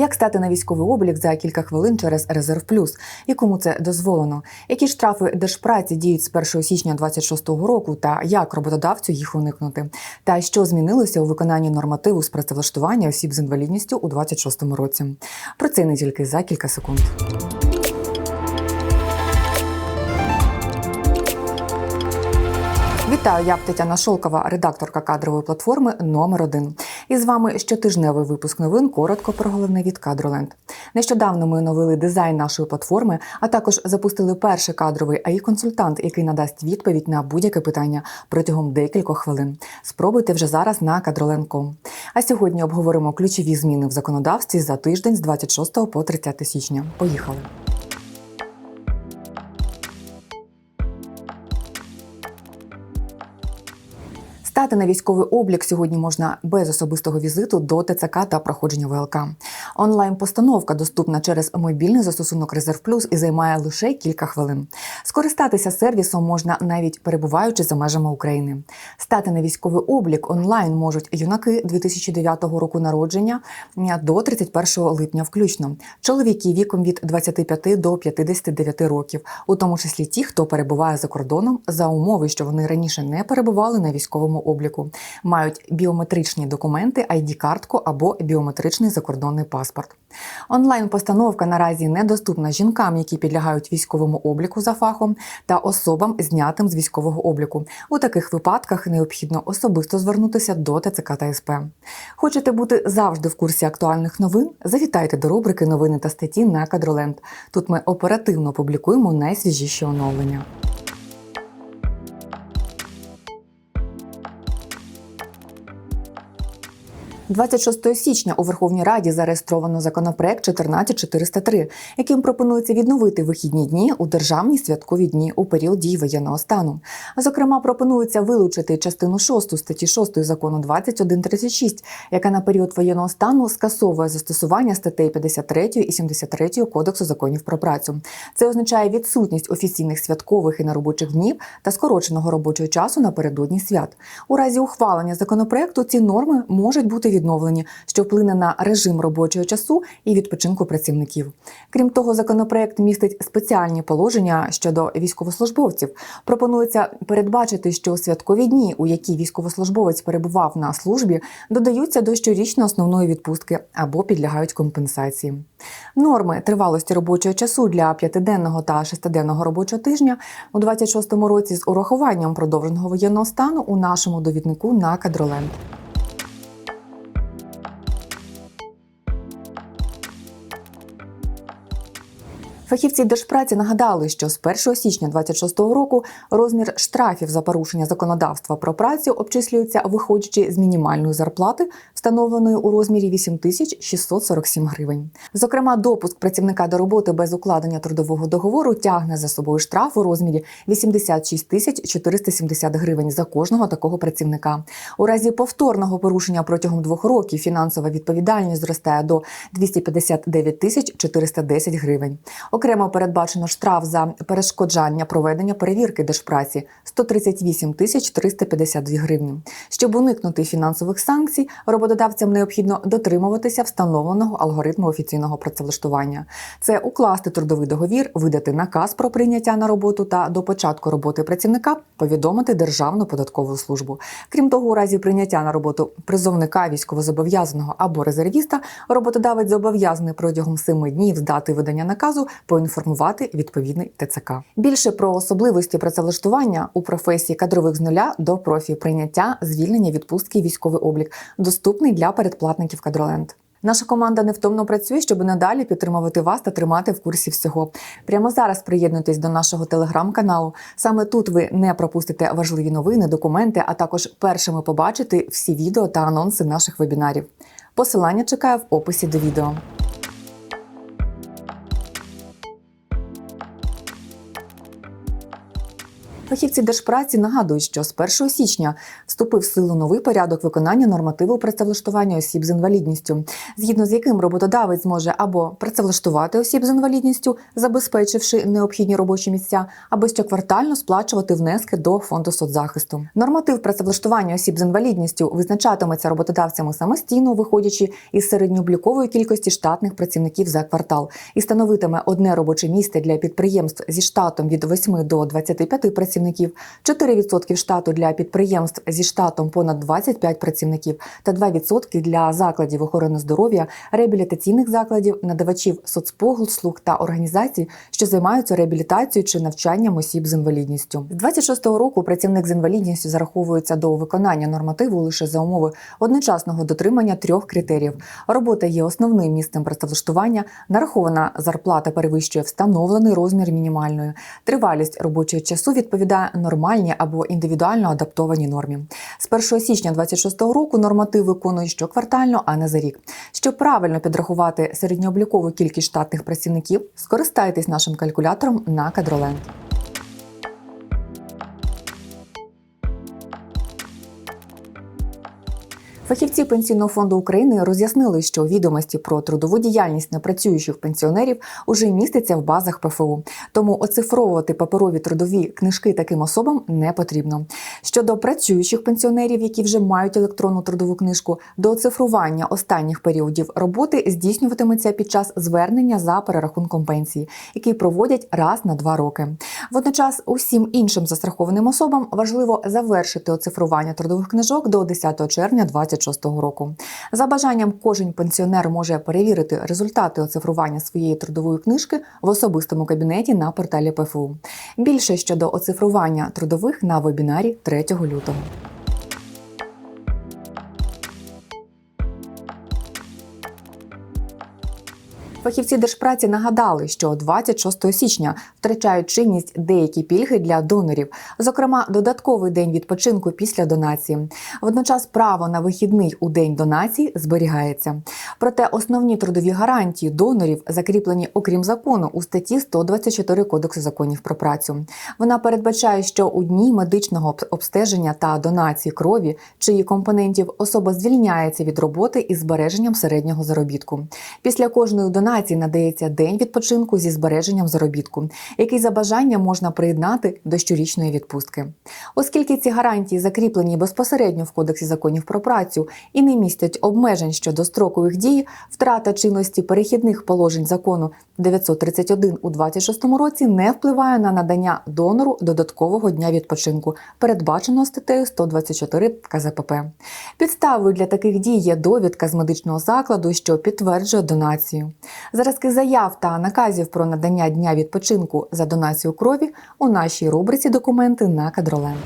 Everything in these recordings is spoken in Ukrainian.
Як стати на військовий облік за кілька хвилин через резерв плюс і кому це дозволено? Які штрафи держпраці діють з 1 січня 2026 року, та як роботодавцю їх уникнути? Та що змінилося у виконанні нормативу з працевлаштування осіб з інвалідністю у 2026 році? Про це не тільки за кілька секунд. Вітаю, я Тетяна Шолкова, редакторка кадрової платформи номер 1 І з вами щотижневий випуск новин. Коротко про головне від Кадроленд. Нещодавно ми оновили дизайн нашої платформи, а також запустили перший кадровий АІ консультант, який надасть відповідь на будь-яке питання протягом декількох хвилин. Спробуйте вже зараз на kadroland.com. А сьогодні обговоримо ключові зміни в законодавстві за тиждень з 26 по 30 січня. Поїхали. Стати на військовий облік сьогодні можна без особистого візиту до ТЦК та проходження ВЛК. Онлайн-постановка доступна через мобільний застосунок Резерв Плюс і займає лише кілька хвилин. Скористатися сервісом можна навіть перебуваючи за межами України. Стати на військовий облік онлайн можуть юнаки 2009 року народження до 31 липня, включно чоловіки віком від 25 до 59 років, у тому числі ті, хто перебуває за кордоном, за умови, що вони раніше не перебували на військовому мають біометричні документи, id картку або біометричний закордонний паспорт. Онлайн-постановка наразі недоступна жінкам, які підлягають військовому обліку за фахом, та особам, знятим з військового обліку. У таких випадках необхідно особисто звернутися до ТЦК та СП. Хочете бути завжди в курсі актуальних новин? Завітайте до рубрики Новини та статті на Кадроленд. Тут ми оперативно публікуємо найсвіжіші оновлення. 26 січня у Верховній Раді зареєстровано законопроект 14403, яким пропонується відновити вихідні дні у державні святкові дні у період дії воєнного стану. Зокрема, пропонується вилучити частину 6 статті 6 закону 2136, яка на період воєнного стану скасовує застосування статей 53 і 73 Кодексу законів про працю. Це означає відсутність офіційних святкових і неробочих днів та скороченого робочого часу напередодні свят. У разі ухвалення законопроекту ці норми можуть бути відновлені відновлені, що вплине на режим робочого часу і відпочинку працівників. Крім того, законопроект містить спеціальні положення щодо військовослужбовців. Пропонується передбачити, що святкові дні, у які військовослужбовець перебував на службі, додаються до щорічної основної відпустки або підлягають компенсації. Норми тривалості робочого часу для п'ятиденного та шестиденного робочого тижня у 26-му році з урахуванням продовженого воєнного стану у нашому довіднику на кадроленд. Фахівці держпраці нагадали, що з 1 січня 2026 року розмір штрафів за порушення законодавства про працю обчислюється, виходячи з мінімальної зарплати, встановленої у розмірі 8647 гривень. Зокрема, допуск працівника до роботи без укладення трудового договору тягне за собою штраф у розмірі 86 тисяч 470 гривень за кожного такого працівника. У разі повторного порушення протягом двох років фінансова відповідальність зростає до 259 тисяч 410 гривень. Окремо передбачено штраф за перешкоджання проведення перевірки держпраці 138 тисяч 352 гривні. Щоб уникнути фінансових санкцій, роботодавцям необхідно дотримуватися встановленого алгоритму офіційного працевлаштування. Це укласти трудовий договір, видати наказ про прийняття на роботу та до початку роботи працівника повідомити Державну податкову службу. Крім того, у разі прийняття на роботу призовника військовозобов'язаного або резервіста, роботодавець зобов'язаний протягом семи днів з дати видання наказу поінформувати відповідний ТЦК. Більше про особливості працевлаштування у професії кадрових з нуля до профі прийняття, звільнення відпустки і військовий облік доступний для передплатників Кадроленд. Наша команда невтомно працює, щоб надалі підтримувати вас та тримати в курсі всього. Прямо зараз приєднуйтесь до нашого телеграм-каналу. Саме тут ви не пропустите важливі новини, документи, а також першими побачите всі відео та анонси наших вебінарів. Посилання чекає в описі до відео. Фахівці держпраці нагадують, що з 1 січня вступив в силу новий порядок виконання нормативу працевлаштування осіб з інвалідністю, згідно з яким роботодавець зможе або працевлаштувати осіб з інвалідністю, забезпечивши необхідні робочі місця, або щоквартально сплачувати внески до фонду соцзахисту. Норматив працевлаштування осіб з інвалідністю визначатиметься роботодавцями самостійно, виходячи із середньооблікової кількості штатних працівників за квартал, і становитиме одне робоче місце для підприємств зі штатом від 8 до 25 працівників, 4% штату для підприємств зі штатом понад 25 працівників та 2% для закладів охорони здоров'я, реабілітаційних закладів, надавачів соцпослуг та організацій, що займаються реабілітацією чи навчанням осіб з інвалідністю. З 26-го року працівник з інвалідністю зараховується до виконання нормативу лише за умови одночасного дотримання трьох критеріїв: робота є основним місцем працевлаштування, нарахована зарплата перевищує встановлений розмір мінімальної, тривалість робочого часу відповідає нормальній або індивідуально адаптованій нормі. З 1 січня 2026 року норматив виконують щоквартально, а не за рік. Щоб правильно підрахувати середньооблікову кількість штатних працівників, скористайтесь нашим калькулятором на кадроленд. Фахівці Пенсійного фонду України роз'яснили, що відомості про трудову діяльність непрацюючих пенсіонерів уже містяться в базах ПФУ, тому оцифровувати паперові трудові книжки таким особам не потрібно. Щодо працюючих пенсіонерів, які вже мають електронну трудову книжку, до оцифрування останніх періодів роботи здійснюватиметься під час звернення за перерахунком пенсії, який проводять раз на два роки. Водночас усім іншим застрахованим особам важливо завершити оцифрування трудових книжок до 10 червня 2026 року. За бажанням, кожен пенсіонер може перевірити результати оцифрування своєї трудової книжки в особистому кабінеті на порталі ПФУ. Більше щодо оцифрування трудових на вебінарі 3 лютого. Фахівці держпраці нагадали, що 26 січня втрачають чинність деякі пільги для донорів, зокрема, додатковий день відпочинку після донації. Водночас право на вихідний у день донації зберігається. Проте основні трудові гарантії донорів закріплені, окрім закону, у статті 124 Кодексу законів про працю. Вона передбачає, що у дні медичного обстеження та донації крові чи її компонентів особа звільняється від роботи із збереженням середнього заробітку. Після кожної донації надається день відпочинку зі збереженням заробітку, який за бажанням можна приєднати до щорічної відпустки. Оскільки ці гарантії закріплені безпосередньо в Кодексі законів про працю і не містять обмежень щодо строку їх дії, втрата чинності перехідних положень закону 931 у 26 році не впливає на надання донору додаткового дня відпочинку, передбаченого статтею 124 КЗПП. Підставою для таких дій є довідка з медичного закладу, що підтверджує донацію. Зразки заяв та наказів про надання дня відпочинку за донацію крові у нашій рубриці документи на кадроленд.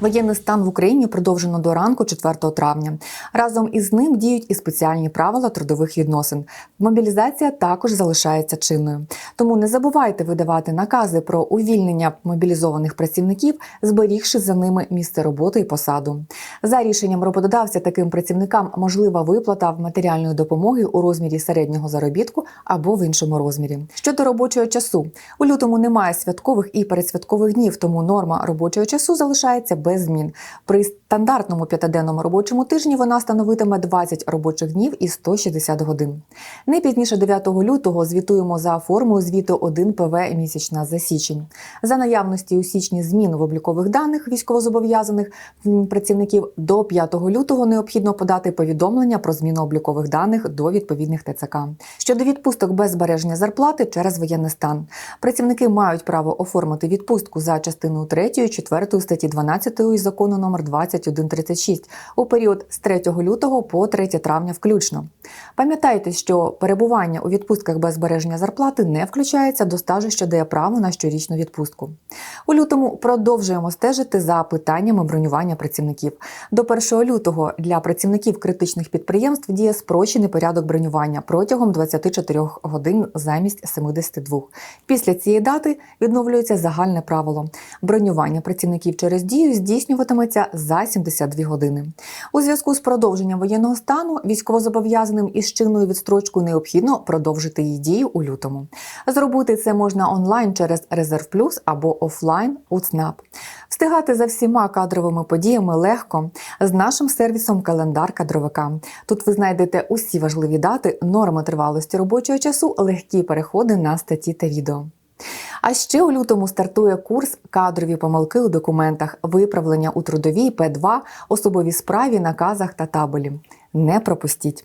Воєнний стан в Україні продовжено до ранку 4 травня. Разом із ним діють і спеціальні правила трудових відносин. Мобілізація також залишається чинною. Тому не забувайте видавати накази про увільнення мобілізованих працівників, зберігши за ними місце роботи і посаду. За рішенням роботодавця таким працівникам можлива виплата в матеріальної допомоги у розмірі середнього заробітку або в іншому розмірі. Щодо робочого часу, у лютому немає святкових і передсвяткових днів, тому норма робочого часу залишається без змін. При стандартному п'ятиденному робочому тижні вона становитиме 20 робочих днів і 160 годин. Не пізніше 9 лютого звітуємо за формою звіту 1 ПВ місячна за січень. За наявності у січні змін в облікових даних військовозобов'язаних працівників до 5 лютого необхідно подати повідомлення про зміну облікових даних до відповідних ТЦК. Щодо відпусток без збереження зарплати через воєнний стан, працівники мають право оформити відпустку за частиною 3, 4 статті 12 із закону номер 2136 у період з 3 лютого по 3 травня включно. Пам'ятайте, що перебування у відпустках без збереження зарплати не включається до стажу, що дає право на щорічну відпустку. У лютому продовжуємо стежити за питаннями бронювання працівників. До 1 лютого для працівників критичних підприємств діє спрощений порядок бронювання протягом 24 годин замість 72. Після цієї дати відновлюється загальне правило. Бронювання працівників через дію здійснюється здійснюватиметься за 72 години. У зв'язку з продовженням воєнного стану військовозобов'язаним із чинною відстрочкою необхідно продовжити її дію у лютому. Зробити це можна онлайн через Резерв Плюс або офлайн у ЦНАП. Встигати за всіма кадровими подіями легко з нашим сервісом Календар кадровика. Тут ви знайдете усі важливі дати, норми тривалості робочого часу, легкі переходи на статті та відео. А ще у лютому стартує курс кадрові помилки у документах, виправлення у трудовій П2, особовій справі, наказах та табелі. Не пропустіть.